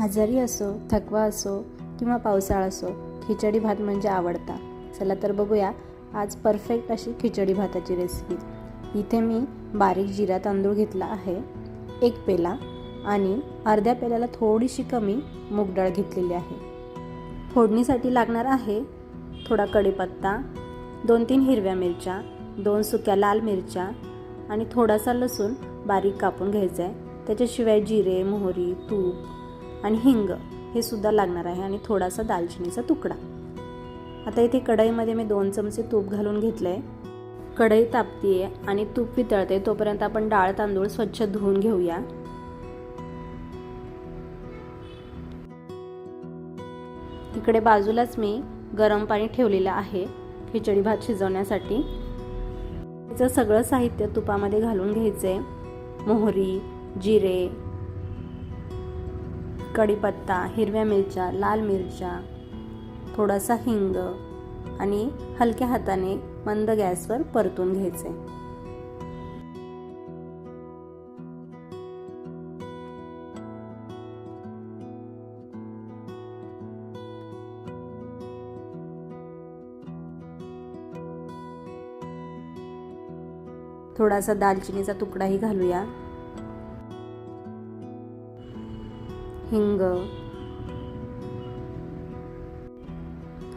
आजारी असो थकवा असो किंवा पावसाळा असो खिचडी भात म्हणजे आवडता. चला तर बघूया आज परफेक्ट अशी खिचडी भाताची रेसिपी इथे मी बारीक जिरा तांदूळ घेतला आहे एक पेला आणि अर्ध्या पेल्याला थोडीशी कमी मूग डाळ घेतलेली आहे. फोडणीसाठी लागणार आहे थोडा कढीपत्ता दोन तीन हिरव्या मिरच्या दोन सुक्या लाल मिरच्या आणि थोडासा लसूण बारीक कापून घ्यायचा आहे त्याच्याशिवाय जिरे मोहरी तूप आणि हिंग हे सुद्धा लागणार आहे आणि थोडासा दालचिनीचा तुकडा. आता इथे कढईमध्ये मी दोन चमचे तूप घालून घेतलं आहे कढई तापतीये आणि तूप वितळते तोपर्यंत आपण डाळ तांदूळ स्वच्छ धुवून घेऊया. इकडे बाजूलाच मी गरम पाणी ठेवलेलं आहे खिचडी भात शिजवण्यासाठी. त्याचं सगळं साहित्य तुपामध्ये घालून घ्यायचे मोहरी जिरे कढीपत्ता हिरव्या मिरच्या लाल मिरच्या थोडासा हिंग आणि हलक्या हाताने मंद गॅसवर परतून घ्यायचे. थोडासा दालचिनीचा तुकडाही घालूया. हिंग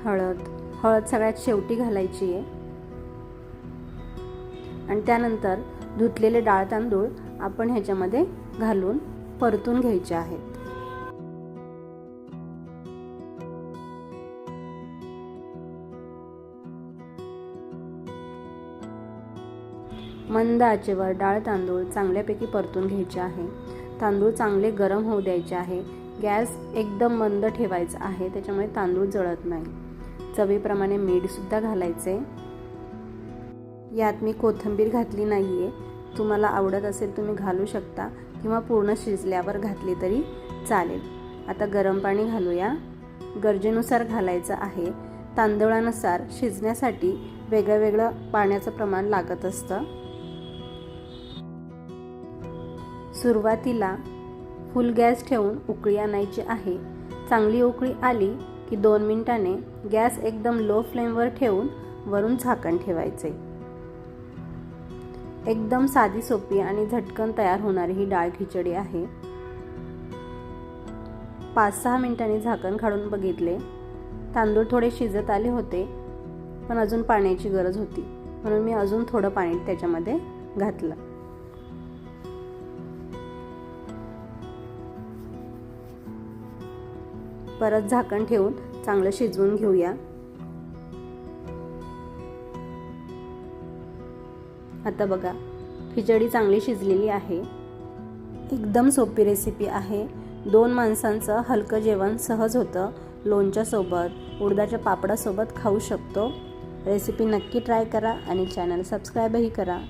हळद. हळद सगळ्यात शेवटी घालायची आहे. आणि त्यानंतर धुतलेले डाळ तांदूळ आपण ह्याच्यामध्ये घालून परतून घ्यायचे आहेत. मंद आचेवर डाळ तांदूळ चांगल्यापैकी परतून घ्यायचे आहे. तांदूळ चांगले गरम होऊ द्यायचे आहे. गॅस एकदम मंद ठेवायचा आहे त्याच्यामुळे तांदूळ जळत नाही. चवीप्रमाणे मीठसुद्धा घालायचे. यात मी कोथिंबीर घातली नाही आहे तुम्हाला आवडत असेल तुम्ही घालू शकता किंवा पूर्ण शिजल्यावर घातली तरी चालेल. आता गरम पाणी घालूया. गरजेनुसार घालायचं आहे. तांदळानुसार शिजण्यासाठी वेगळं वेगळं पाण्याचं प्रमाण लागत असतं. सुरुवातीला फुल गॅस ठेवून उकळी आणायची आहे. चांगली उकळी आली की दोन मिनिटाने गॅस एकदम लो फ्लेमवर ठेवून वरून झाकण ठेवायचे. एकदम साधी सोपी आणि झटकन तयार होणारी ही डाळ खिचडी आहे. पाच सहा मिनिटांनी झाकण काढून बघितले. तांदूळ थोडे शिजत आले होते पण अजून पाण्याची गरज होती. म्हणून मी अजून थोडं पाणी त्याच्यामध्ये घातलं. परत झाकण ठेवून चांगलं शिजवून घेऊया. आता बघा खिचडी चांगली शिजलेली आहे. एकदम सोपी रेसिपी आहे. दोन माणसांचं हलकं जेवण सहज होतं. लोणच्यासोबत उडदाच्या पापडासोबत खाऊ शकतो. रेसिपी नक्की ट्राय करा आणि चॅनल सबस्क्राईबही करा.